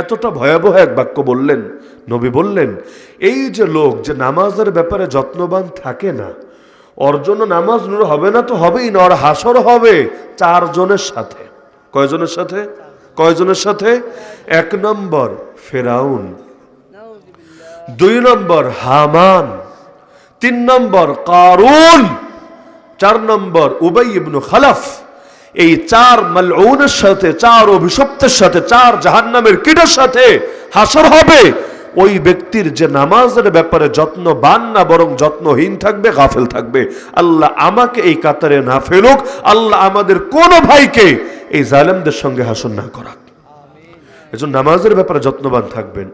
এতটা ভয়াবহ এক বাক্য বললেন, নবী বললেন, এই যে লোক যে নামাজের ব্যাপারে যত্নবান থাকে না, ওর জন্য নামাজ নূর হবে না তো হবেই না, ওর হাসর হবে চারজনের সাথে। কয়জনের সাথে? কয়জনের সাথে? এক নম্বর ফেরাউন, দুই নম্বর হামান, তিন নম্বর কারুন, চার নম্বর উবাই ইবনু খালাফ। এই চার মালউনের সাথে, চার অভিশপ্তের সাথে, চার জাহান্নামের কীটের সাথে হাসর হবে। ওই ব্যক্তির যে নামাজের ব্যাপারে যত্নবান না, বরং যত্নহীন থাকবে, গাফেল থাকবে। আল্লাহ আমাকে এই কাতারে না ফেলুক, আল্লাহ আমাদের কোন ভাইকে এই জালেমদের সঙ্গে হাসন না করাক। এজন্য নামাজের ব্যাপারে যত্নবান থাকবেন।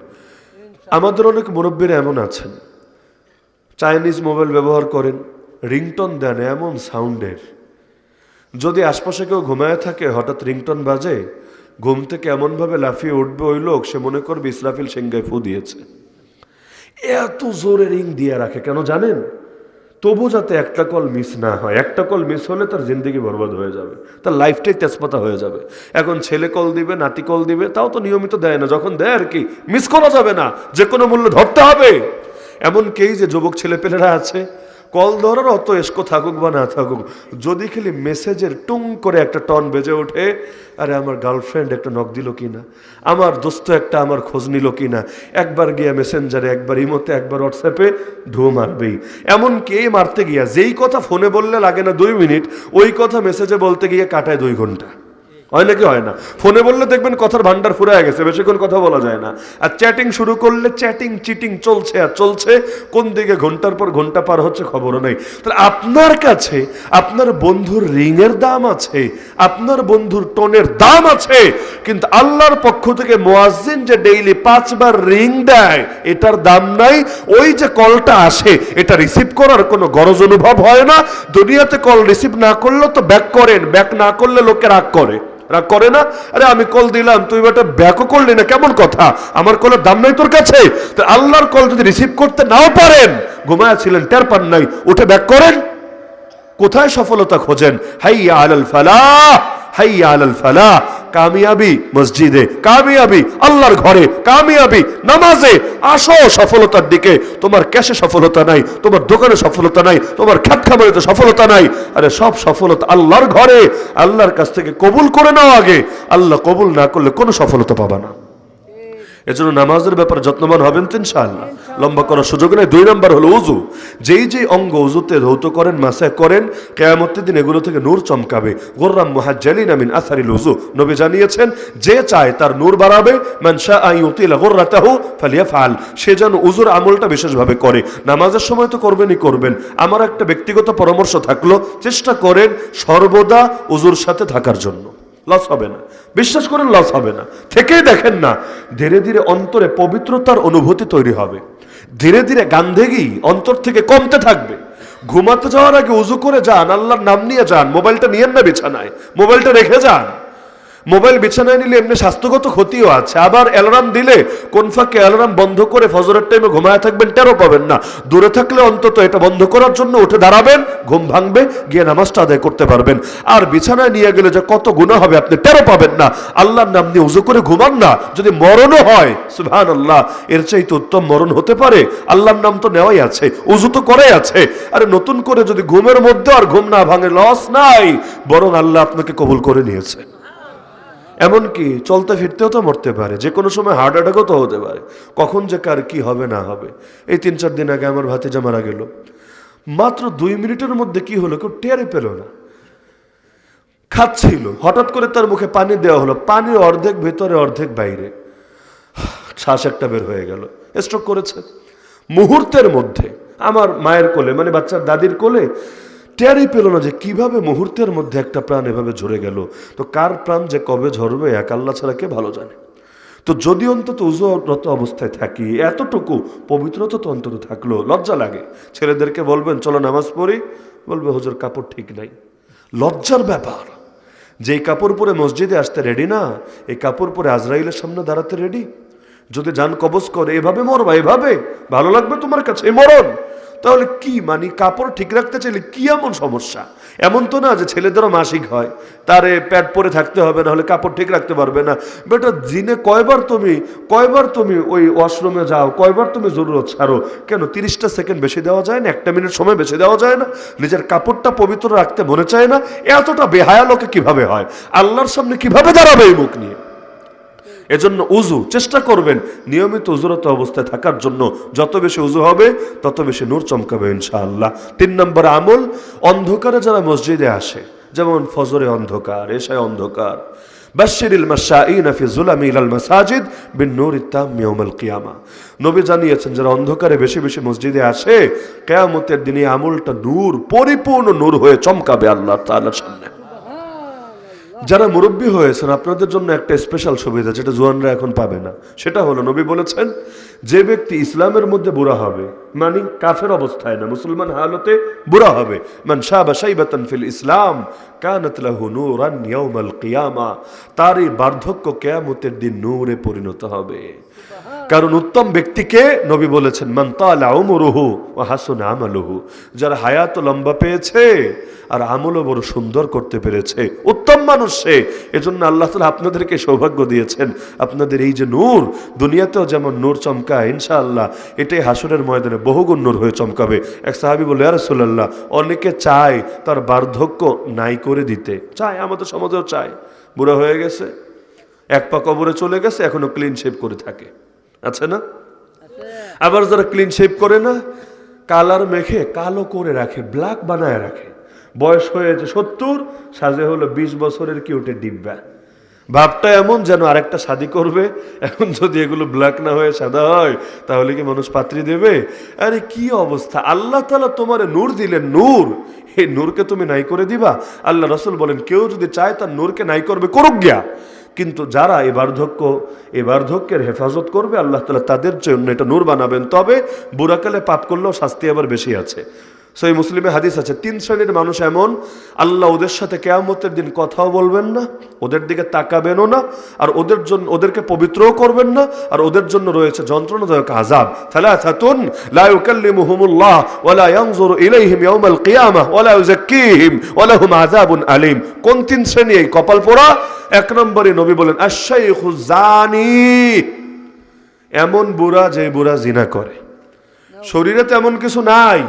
আমাদের অনেক মুরব্বীরা এমন আছেন। চাইনিজ মোবাইল ব্যবহার করেন, রিংটন দেন, এমন সাউন্ডের। যদি আশপাশে কেউ ঘুমায় থাকে, হঠাৎ রিংটন বাজে, ঘুম থেকে এমনভাবে লাফিয়ে উঠবে ওই লোক, সে মনে করবে ইসরাফিল সিংগায় ফু দিয়েছে। এত জোরে রিং দিয়ে রাখে, কেন জানেন? তবু যাতে একটা কল মিস না হয়। একটা কল মিস হলে তার জিন্দগি বরবাদ হয়ে যাবে। তার লাইফটাই তেজপাতা হয়ে যাবে। এখন ছেলে কল দিবে, নাতি কল দিবে, তাও তো নিয়মিত দেয় না। যখন দেয় আর কি, মিস করা যাবে না। যে কোনো মূল্য ধরতে হবে। এমন কেই যে যুবক ছেলেপেলেরা আছে কল ধরার অত এসকো থাকুক বা না থাকুক, যদি খালি মেসেজের টুং করে একটা টন বেজে ওঠে, আরে আমার গার্লফ্রেন্ড একটা নক দিল কি না? আমার দোস্ত একটা আমার খোঁজ নিল কি না? একবার গিয়া মেসেঞ্জারে একবার ইমোতে একবার হোয়াটসঅ্যাপে ঢু মারবেই। এমন কে মারতে গিয়া যেই কথা ফোনে বললে লাগে না দুই মিনিট, ওই কথা মেসেজে বলতে গিয়ে কাটায় দুই ঘণ্টা। হয় নাকি হয় না? ফোনে বললে দেখবেন কথার ভান্ডার ফুরায় গেছে, বেশিক্ষণ কথা বলা যায় না। আর চ্যাটিং শুরু করলে চ্যাটিং চিটিং চলছে আর চলছে, কোন দিকে ঘণ্টার পর ঘণ্টা পার হচ্ছে খবরও নেই। তাহলে আপনার কাছে আপনার বন্ধুর রিংয়ের দাম আছে, আপনার বন্ধুর টোনের দাম আছে, কিন্তু আল্লাহর পক্ষ থেকে মোয়াজ্জিন যে ডেইলি পাঁচবার রিং দেয়, এটার দাম নাই, ওই যে কলটা আসে, এটা রিসিভ করার কোনো গরজ অনুভব হয় না। দুনিয়াতে কল রিসিভ না করলেও তো ব্যাক করেন ব্যাক না করলে লোকে রাগ করে। রাগ করে না? আরে আমি কল দিলাম, তুই বেটা ব্যাকও করলি না, কেমন কথা? আমার কলের দাম নাই তোর কাছে? তো আল্লাহর কল যদি রিসিভ করতে নাও পারেন, ঘুমায় ছিলেন, টের পান নাই, উঠে ব্যাক করেন। কোথায় সফলতা খোঁজেন? হাইয়া আল ফালাহ। হাইয়া আলাল ফালাহ, কামিয়াবি মসজিদে, কামিয়াবি আল্লাহর ঘরে, কামিয়াবি নামাজে। আসো সফলতার দিকে। তোমার ক্যাশে সফলতা নাই, তোমার দোকানে সফলতা নাই, তোমার খ্যাত খামারিতে সফলতা নাই। আরে সব সফলতা আল্লাহর ঘরে। আল্লাহর কাছ থেকে কবুল করে নাও আগে। আল্লাহ কবুল না করলে কোনো সফলতা পাবা না। এজন্য নামাজের ব্যাপারে যত্নবান হবেন তো ইনশাআল্লাহ। লম্বা করার সুযোগ নেই। দুই নম্বর হলো উজু যেই যেই অঙ্গ উজুতে ধৌত করেন, মাসায় করেন, কেয়ামতের দিন এগুলো থেকে নূর চমকাবে। গোর্রাম মুহাজ্জালিন আমিন আসারিল উজু নবী জানিয়েছেন, যে চায় তার নূর বাড়াবে মানসা আই উতিলা গোর্রাতাহু ফালিয়া ফাল সে যেন উজুর আমলটা বিশেষভাবে করে। নামাজের সময় তো করবেনই করবেন। আমার একটা ব্যক্তিগত পরামর্শ থাকল, চেষ্টা করেন সর্বদা উজুর সাথে থাকার জন্য। লস হবে না। বিশ্বাস করেন, লস হবে না। থেকেই দেখেন না, ধীরে ধীরে অন্তরে পবিত্রতার অনুভূতি তৈরি হবে। ধীরে ধীরে গান্ধেগি অন্তর থেকে কমতে থাকবে। ঘুমাতে যাওয়ার আগে উজু করে যান, আল্লাহর নাম নিয়ে যান, মোবাইলটা নিয়েন না বিছানায়, মোবাইলটা রেখে যান। মোবাইল বিছানায় নিলে এমনি স্বাস্থ্যগত ক্ষতিও আছে। আবার অ্যালার্ম দিলে কোন ফাঁকে অ্যালার্ম বন্ধ করে ফজরের টাইমে ঘুমায় থাকবেন টেরো পাবেন না। দূরে থাকলে অন্তত এটা বন্ধ করার জন্য উঠে দাঁড়াবেন, ঘুম ভাঙবে, গিয়ে নামাজটা আদায় করতে পারবেন। আর বিছানায় নিয়ে গেলে যে কত গুণা হবে আপনি টেরো পাবেন না। আল্লাহর নাম নিয়ে উজু করে ঘুমান না। যদি মরণও হয় সুহান আল্লাহ এর চাইতে উত্তম মরণ হতে পারে। আল্লাহর নাম তো নেওয়াই আছে, উজু তো করাই আছে। আরে নতুন করে যদি ঘুমের মধ্যে আর ঘুম না ভাঙে লস নাই, বরং আল্লাহ আপনাকে কবুল করে নিয়েছে। এমনকি চলতে ফিরতেও তো মরতে পারে, যে কোনো সময় হার্ট অ্যাটাকও তো হতে পারে। কখন যে কার কি হবে না হবে। এই তিন চার দিন আগে আমার ভাতিজা মারা গেল। মাত্র দুই মিনিটের মধ্যে কি হলো কেউ টেরে পেল না। খাচ্ছিল। হঠাৎ করে তার মুখে পানি দেওয়া হলো। পানি অর্ধেক ভেতরে, অর্ধেক বাইরে। শ্বাস একটা বের হয়ে গেল। স্ট্রোক করেছে। মুহূর্তের মধ্যে। আমার মায়ের কোলে মানে বাচ্চার দাদির কোলে টেরই পেল না যে কীভাবে মুহূর্তের মধ্যে একটা প্রাণ এভাবে ঝরে গেল। তো কার প্রাণ যে কবে ঝরবে, এক আল্লাহ ছাড়া কে ভালো জানে? তো যদি অন্তত উজুরত অবস্থায় থাকি, এতটুকু পবিত্রতা তো অন্তত থাকল, লজ্জা লাগে। ছেলেদেরকে বলবেন, চলো নামাজ পড়ি। বলবে, হুজুর, কাপড় ঠিক নাই। লজ্জার ব্যাপার। যেই কাপড় পরে মসজিদে আসতে রেডি না, এই কাপড় পরে আজরাইলের সামনে দাঁড়াতে রেডি যদি যান কবজ করে, এভাবে মরবা, এভাবে? ভালো লাগবে তোমার কাছে, মরণ। তাহলে কি মানে কাপড় ঠিক রাখতে চাইলে কি এমন সমস্যা? এমন তো না যে ছেলেদেরও মাসিক হয়। তারে প্যাড পরে থাকতে হবে না হলে কাপড় ঠিক রাখতে পারবে না। বেটা, দিনে কয়বার তুমি কয়বার তুমি ওই ওয়াশরুমে যাও, কয়বার তুমি জরুরত ছাড়ো? কেন তিরিশটা সেকেন্ড বেশি দেওয়া যায় না? একটা মিনিট সময় বেশি দেওয়া যায় না? নিজের কাপড়টা পবিত্র রাখতে মনে চায় না? এতটা বেহায়া লোকে কীভাবে হয়? আল্লাহর সামনে কীভাবে দাঁড়াবে এই মুখ নিয়ে? এজন্য উজু চেষ্টা করবেন নিয়মিত উজুরত অবস্থায় থাকার জন্য। যত বেশি উজু হবে, তত বেশি নূর চমকাবে ইনশাআল্লাহ। তিন নম্বর আমল, অন্ধকারে যারা মসজিদে আসে, যেমন ফজরে অন্ধকার, এশায় অন্ধকার বাশিরিল বিন নূরি কিয়ামা। জানিয়েছেন, যারা অন্ধকারে বেশি বেশি মসজিদে আসে, কিয়ামতের দিনে আমলটা নূর, পরিপূর্ণ নূর হয়ে চমকাবে আল্লাহ সামনে। যারা মুরব্বী হয়েছেন, আপনাদের জন্য একটা স্পেশাল সুবিধা যেটা জোয়ানরা এখন পাবে না। সেটা হলো, নবী বলেছেন, যে ব্যক্তি ইসলামের মধ্যে বুড়া হবে মানে কাফের অবস্থায় না, মুসলমান হালতে বুড়া হবে, মান শাবা শাইবাতান ফিল ইসলাম, কানাত লাহু নূরান কিয়ামা তার এই বার্ধক্য কেয়ামতের দিন নূরে পরিণত হবে। কারণ উত্তম ব্যক্তিকে নবী বলেছেন, মান তালা উমরুহু ও হাসুন আমালুহু। যারা হায়াত লম্বা পেয়েছে আর আমলও বড় সুন্দর করতে পেরেছে। উত্তম মানুষ সে। এজন্য আল্লাহ তালা আপনাদেরকে সৌভাগ্য দিয়েছেন। আপনাদের এই যে নূর, দুনিয়াতেও যেমন নূর চমকায়, ইনশাআল্লাহ এটাই হাসুরের ময়দানে বহুগুণ নূর হয়ে চমকাবে। এক সাহাবি বলে আরসুল্লাহ অনেকে চায় তার বার্ধক্য নাই করে দিতে। চায়, আমাদের সমাজেও চায়। বুড়ো হয়ে গেছে, এক পা কবরে চলে গেছে, এখনও ক্লিন শেপ করে থাকে। আছে না? আবার যারা ক্লিন শেপ করে না, কালার মেখে কালো করে রাখে ব্ল্যাক বানায় রাখে। বয়স হয়েছে সত্তর, সাজে হলো বিশ বছরের কিউটে ডিব্বা। ভাবটা এমন যেন আরেকটা শাদি করবে, এখন যদি এগুলো ব্ল্যাক না হয়ে সাদা হয়, তাহলে কি মানুষ পাত্রী দেবে? আরে কি অবস্থা? আল্লাহ তালা তোমার নূর দিলেন, নূর। এই নূরকে তুমি নাই করে দিবা? আল্লাহ রসুল বলেন, কেউ যদি চায় তার নূরকে নাই করবে, করুক গিয়া। কিন্তু যারা এ বার্ধক্য, এ বার্ধক্যের হেফাজত করবে, আল্লাহ তালা তাদের জন্য এটা নূর বানাবেন। তবে বুড়াকালে পাপ করলেও শাস্তি আবার বেশি আছে। সই মুসলিমে হাদিস আছে, তিন শ্রেণির মানুষ এমন, আল্লাহ ওদের সাথে কেয়ামতের দিন কথাও বলবেন না, ওদের দিকে তাকাবেনও না, আর ওদের জন্য ওদেরকে পবিত্রও করবেন না, আর ওদের জন্য রয়েছে যন্ত্রণাদায়ক আজাব থালাথাতুন লা ইউকাল্লিমুহুমুল্লাহ ওয়ালা ইয়ানজুরু ইলাইহিম ইয়াউমাল কিয়ামাহ ওয়ালা ইউযাক্কিহিম, ওয়া লাহুম আযাবুন আলীম। কোন তিন শ্রেণি এই কপাল পোড়া? এক নম্বরে নবী বলেন, আশ-শাইখু এমন বুড়া যে বুড়া জিনা করে। শরীরে তেমন কিছু নাই।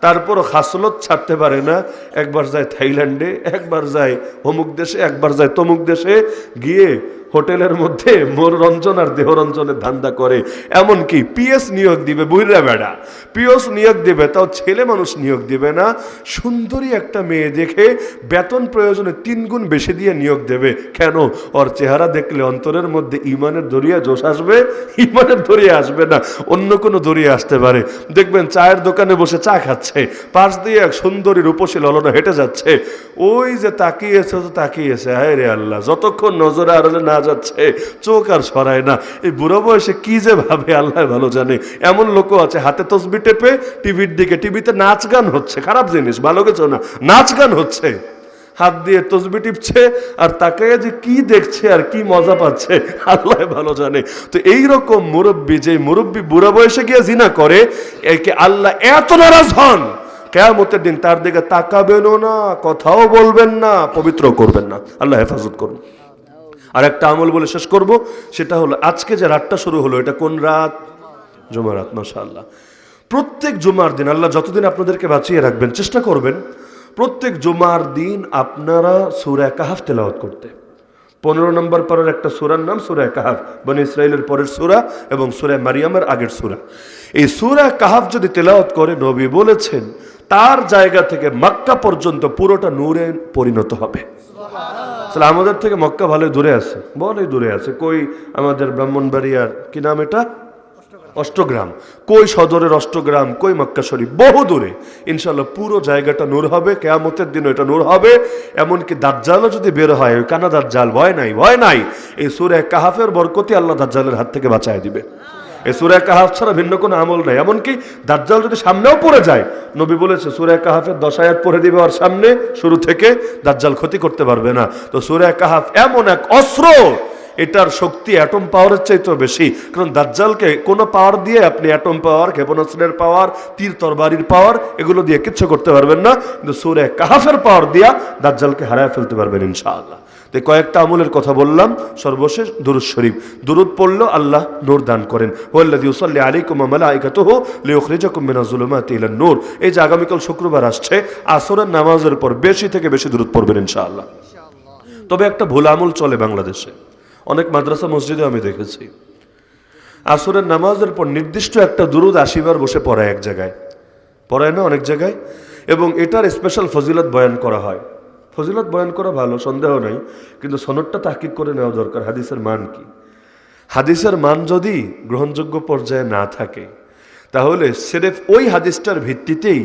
তারপরও হাসলত ছাড়তে পারে না। একবার যায় থাইল্যান্ডে, একবার যায় অমুক দেশে, একবার যায় তমুক দেশে। গিয়ে হোটেলের মধ্যে মনোরঞ্জন আর দেহ দেহরঞ্জনের ধান্দা করে। এমনকি পিএস নিয়োগ দিবে বুইরা বেড়া। পিএস নিয়োগ দিবে, তাও ছেলে মানুষ নিয়োগ দিবে না। সুন্দরী একটা মেয়ে দেখে বেতন প্রয়োজনে তিন গুণ বেশি দিয়ে নিয়োগ দেবে। কেন? ওর চেহারা দেখলে অন্তরের মধ্যে ইমানের দরিয়া জোশ আসবে, ইমানের দরিয়া আসবে না। অন্য কোনো দরিয়া আসতে পারে। দেখবেন চায়ের দোকানে বসে চা খাচ্ছে, পাশ দিয়ে এক সুন্দরী রূপসী ললনা হেঁটে যাচ্ছে। ওই যে তাকিয়েছে তো তাকিয়েছে হায় রে আল্লাহ, যতক্ষণ নজরে আড়ালে না যাচ্ছে, চোখ আর সরায় না। এই বুড়ো বয়সে কি যে ভাবে, আল্লাহ ভালো জানে। এমন লোকও আছে, হাতে তসবি টেপে টিভির দিকে, টিভিতে নাচ গান হচ্ছে। খারাপ জিনিস, ভালো কিছু না, নাচ গান হচ্ছে। হাত দিয়ে তসবি টিপছে, আর তাকে যে কি দেখছে আর কি মজা পাচ্ছে, আল্লাহ ভালো জানে। তো এই রকম মুরব্বী যে মুরব্বী বুড়া বয়সে গিয়ে জিনা করে, একে আল্লাহ এত নারাজ হন, কেয়ামতের দিন তার দিকে তাকাবেনও না, কথাও বলবেন না, পবিত্র করবেন না। আল্লাহ হেফাজত করুন। আর একটা আমল বলে শেষ করব, সেটা হলো আজকে যে রাতটা শুরু হলো, এটা কোন রাত? জুমার রাত, মাশাআল্লাহ। প্রত্যেক জুমার দিন, আল্লাহ যতদিন আপনাদেরকে বাঁচিয়ে রাখবেন, চেষ্টা করবেন, প্রত্যেক জুমার দিন আপনারা সুরা কাহাফ তেলাওয়াত করতে। পনেরো নম্বর পরের একটা সুরার নাম সুরা কাহাফ, বনে ইসরায়েলের পরের সুরা এবং সুরা মারিয়ামের আগের সুরা। এই সুরা কাহাফ যদি তেলাওয়াত করে, নবী বলেছেন, তার জায়গা থেকে মাক্কা পর্যন্ত পুরোটা নূরে পরিণত হবে। তাহলে আমাদের থেকে মক্কা ভালো দূরে আছে বলে দূরে আছে। কই আমাদের ব্রাহ্মণবাড়িয়ার কি নাম এটা? অষ্টগ্রাম। কই সদরের অষ্টগ্রাম, কই মক্কা শরীফ? বহু দূরে। ইনশাল্লাহ পুরো জায়গাটা নূর হবে, কেয়ামতের দিন এটা নূর হবে। এমনকি দাজ্জালও যদি বের হয়, ওই কানা দাজ্জাল, ভয় নাই ভয় নাই। এই সুরে কাহাফের বরকতি আল্লাহ দাজ্জালের হাত থেকে বাঁচায় দিবে। এই সুরে কাহাফ ছাড়া ভিন্ন কোনো আমল নাই। এমনকি দাজ্জাল যদি সামনেও পড়ে যায়, নবী বলেছে, সুরে কাহাফের দশ আয়াত পড়ে দিবে আর সামনে, শুরু থেকে দাজ্জাল ক্ষতি করতে পারবে না। তো সুরে কাহাফ এমন এক অস্ত্র, এটার শক্তি অ্যাটম পাওয়ারের চাইতেও বেশি। কারণ দাজ্জালকে কোনো পাওয়ার দিয়ে আপনি অ্যাটম পাওয়ার ক্ষেপণাস্ত্রের পাওয়ার তীর তরবারির পাওয়ার এগুলো দিয়ে কিচ্ছু করতে পারবেন না। কিন্তু সুরে কাহাফের পাওয়ার দিয়া দাজ্জালকে হারায় ফেলতে পারবেন ইনশাআল্লাহ। তো কয়েকটা আমলের কথা বললাম, সর্বশেষ দুরুদ শরীফ। দুরুদ পড়ল আল্লাহ নূর দান করেন। ওয়াল্লাযী ইউসাল্লি আলাইকুম ওয়া মালাইকাতুহু লিইখরিজাকুম মিনাজ ইলান নূর। এই যে আগামীকাল শুক্রবার আসছে, আসরের নামাজের পর বেশি থেকে বেশি দুরুদ পড়বেন ইনশাআল্লাহ। তবে একটা ভুল আমল চলে বাংলাদেশে। অনেক মাদ্রাসা মসজিদে আমি দেখেছি। আসরের নামাজের পর নির্দিষ্ট একটা দুরুদ আশিবার বসে পড়ায় এক জায়গায়। পড়ায় না অনেক জায়গায়? এবং এটার স্পেশাল ফজিলত বয়ান করা হয়। ফজিলত বয়ান করা ভালো, সন্দেহ নাই, কিন্তু সনদটা তাহকিক করে নেওয়া দরকার। হাদিসের মান কি? হাদিসের মান যদি গ্রহণযোগ্য পর্যায়ে না থাকে, তাহলে সেরেফ ওই হাদিসটার ভিত্তিতেই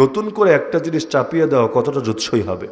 নতুন করে একটা জিনিস চাপিয়ে দেওয়া কতটা জুৎসই হবে?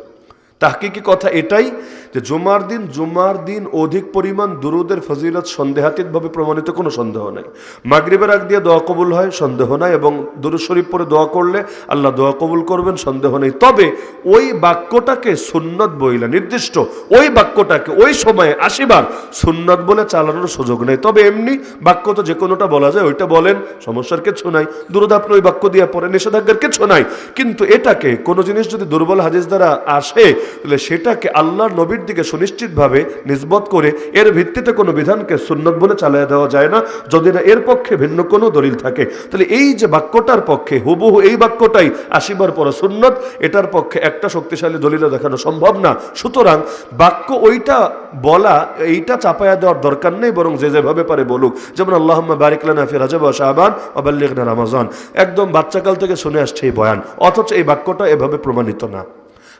তাহকিকি কথা এটাই যে জুমার দিন জুমার দিন অধিক পরিমাণ দুরুদের ফজিলত সন্দেহাতীতভাবে প্রমাণিত কোনো সন্দেহ নাই। মাগরিবের আগ দিয়ে দোয়া কবুল হয়, সন্দেহ নাই এবং দুরুদ শরীফ পরে দোয়া করলে আল্লাহ দোয়া কবুল করবেন, সন্দেহ নেই। তবে ওই বাক্যটাকে সুন্নত বইলা, নির্দিষ্ট ওই বাক্যটাকে ওই সময়ে আসিবার সুন্নত বলে চালানোর সুযোগ নেই। তবে এমনি বাক্য তো যে কোনোটা বলা যায়, ওইটা বলেন, সমস্যার কিছু নাই। দুরুদ আপনি ওই বাক্য দিয়ে পরে নিষেধাজ্ঞার কিছু নাই। কিন্তু এটাকে কোনো জিনিস যদি দুর্বল হাদিস দ্বারা আসে তাহলে সেটাকে আল্লাহর নবীর দিকে সুনিশ্চিতভাবে নিসবত করে এর ভিত্তিতে কোনো বিধানকে সুন্নত বলে চালিয়ে দেওয়া যায় না, যদি না এর পক্ষে ভিন্ন কোনো দলিল থাকে। তাহলে এই যে বাক্যটার পক্ষে, হুবহু এই বাক্যটাই আসিবার পর সুন্নত, এটার পক্ষে একটা শক্তিশালী দলিল দেখানো সম্ভব না। সুতরাং বাক্য ওইটা বলা, এইটা চাপায়া দেওয়ার দরকার নেই, বরং যে যেভাবে পারে বলুক। যেমন আল্লাহ বারিকলানা ফি রাজাব শাহবান অবাল্লিগনা রামাজান। একদম বাচ্চাকাল থেকে শুনে আসছে এই বয়ান, অথচ এই বাক্যটা এভাবে প্রমাণিত না।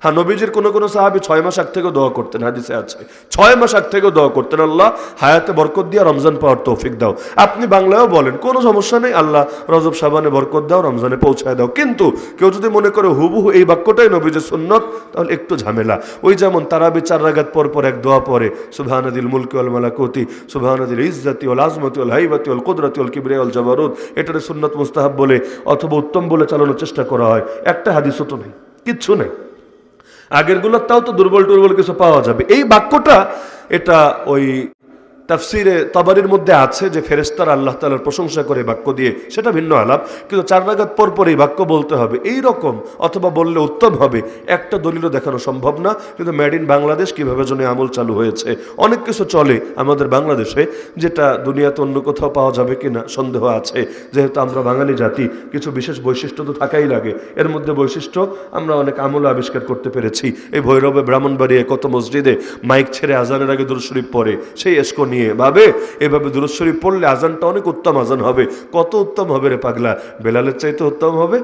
হ্যাঁ নবীজির কোনো কোনো সাহাবি ছয় মাস আগ থেকেও দোয়া করতেন, হাদিসে আছে। ছয় মাস আগ থেকেও দোয়া করতেন, আল্লাহ হায়াতে বরকত দিয়া রমজান পাওয়ার তৌফিক দাও। আপনি বাংলায়ও বলেন, কোনো সমস্যা নেই, আল্লাহ রজব সাবানে বরকত দাও, রমজানে পৌঁছায় দাও। কিন্তু কেউ যদি মনে করে হুবহু এই বাক্যটাই নবীজির সুন্নত, তাহলে একটু ঝামেলা। ওই যেমন তারাবি চার রাগাত পর পর এক দোয়া পরে সুবহানাদিল মুলকি ওয়াল মালাকুতি সুবহানাদিল ইজ্জাতি ওয়াল আজমতি ওয়াল হাইবাতি ওয়াল কুদরাতি ওয়াল কিবরিয়া ওয়াল জাবারুদ এটারে সুন্নত মুস্তাহাব বলে অথবা উত্তম বলে চালানোর চেষ্টা করা হয়। একটা হাদিসও তো নেই, কিচ্ছু নেই। আগেরগুলোর তাও তো দুর্বল টুর্বল কিছু পাওয়া যাবে। এই বাক্যটা এটা ওই তাফসিরে তবারির মধ্যে আছে যে ফেরেস্তার আল্লাহ তালার প্রশংসা করে বাক্য দিয়ে, সেটা ভিন্ন আলাপ। কিন্তু চার রাগাত পর পর এই বাক্য বলতে হবে, এই রকম, অথবা বললে উত্তম হবে, একটা দলিলও দেখানো সম্ভব না। কিন্তু মেড ইন বাংলাদেশ কীভাবে এই আমল চালু হয়েছে? অনেক কিছু চলে আমাদের বাংলাদেশে, যেটা দুনিয়াতে অন্য কোথাও পাওয়া যাবে কি না সন্দেহ আছে। যেহেতু আমরা বাঙালি জাতি, কিছু বিশেষ বৈশিষ্ট্য তো থাকাই লাগে। এর মধ্যে বৈশিষ্ট্য, আমরা অনেক আমল আবিষ্কার করতে পেরেছি। এই ভৈরবে ব্রাহ্মণবাড়িয়ে কত মসজিদে মাইক ছেড়ে আজানের আগে দুরুদ শরীফ পড়ে, সেই এসকো নিয়ে। ভাবে? এভাবে দুরুদ শরীফ পড়লে আজানটা অনেক উত্তম আজান হবে। কত উত্তম হবে রে পাগলা? বেলালের চাইতে উত্তম হবে?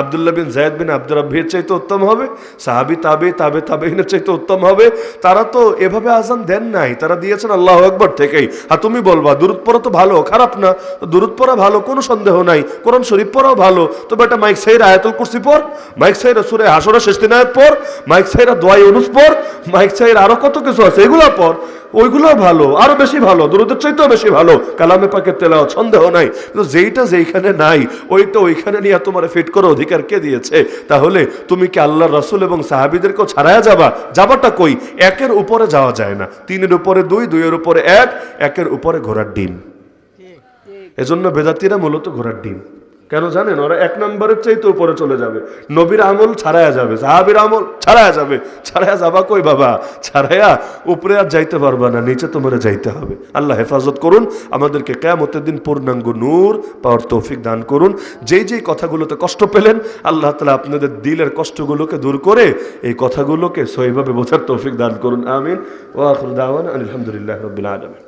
আবদুল্লাহ বিন জায়দ বিন আব্দুর রব্বির চাইতে উত্তম হবে? সাহাবি, তাবে তাবে তাবেহিনের চাইতে উত্তম হবে? তারা তো এভাবে আজান দেন নাই। তারা দিয়েছেন আল্লাহ একবার থেকেই। আর তুমি বলবা দূরত পড়া তো ভালো, খারাপ না। দূরত পড়া ভালো, কোনো সন্দেহ নাই। কোরআন শরীফ পড়াও ভালো। তবে একটা মাইক সাইর আয়াতুল কুরসি পর মাইক সাইরা সুরে হাসরা শেষ দিন পর মাইক সাইরা দোয়াই অনুস পড়। মাইক সাইর আরও কত কিছু আছে, এগুলো পড়। ওইগুলো ভালো আরও বেশি ভালো দূরদের চাইতেও বেশি ভালো। কালামে পাকের তেলাও সন্দেহ নাই। কিন্তু যেইটা যেইখানে নাই ওইটা ওইখানে নিয়ে তোমার ফিট করে অধিকার কে দিয়েছে? তাহলে তুমি কি আল্লাহ রসুল এবং সাহাবিদেরকেও ছাড়ায়া যাবা? যাবাটা কই? একের উপরে যাওয়া যায় না। তিনের উপরে দুই দুইয়ের উপরে এক একের উপরে ঘোড়ার ডিম। এজন্য বেদাতিরা মূলত ঘোড়ার ডিম। কেন জানেন? ওরা এক নম্বরের চাইতে উপরে চলে যাবে। নবীর আমল ছাড়ায়া যাবে। সাহাবির আমল ছাড়ায়া যাবে। ছাড়ায়া যাবা কই বাবা? ছাড়ায়া উপরে আর যাইতে পারবা না, নিচে তোমারে যাইতে হবে। আল্লাহ হেফাজত করুন, আমাদেরকে কেয়ামতের দিন পূর্ণাঙ্গ নূর পাওয়ার তৌফিক দান করুন। যেই যেই কথাগুলোতে কষ্ট পেলেন, আল্লাহ তালা আপনাদের দিলের কষ্টগুলোকে দূর করে এই কথাগুলোকে সহিভাবে বোঝার তৌফিক দান করুন। আমিন। ওয়াকুর দাওয়ান আলহামদুলিল্লাহ রবিল আলমিন।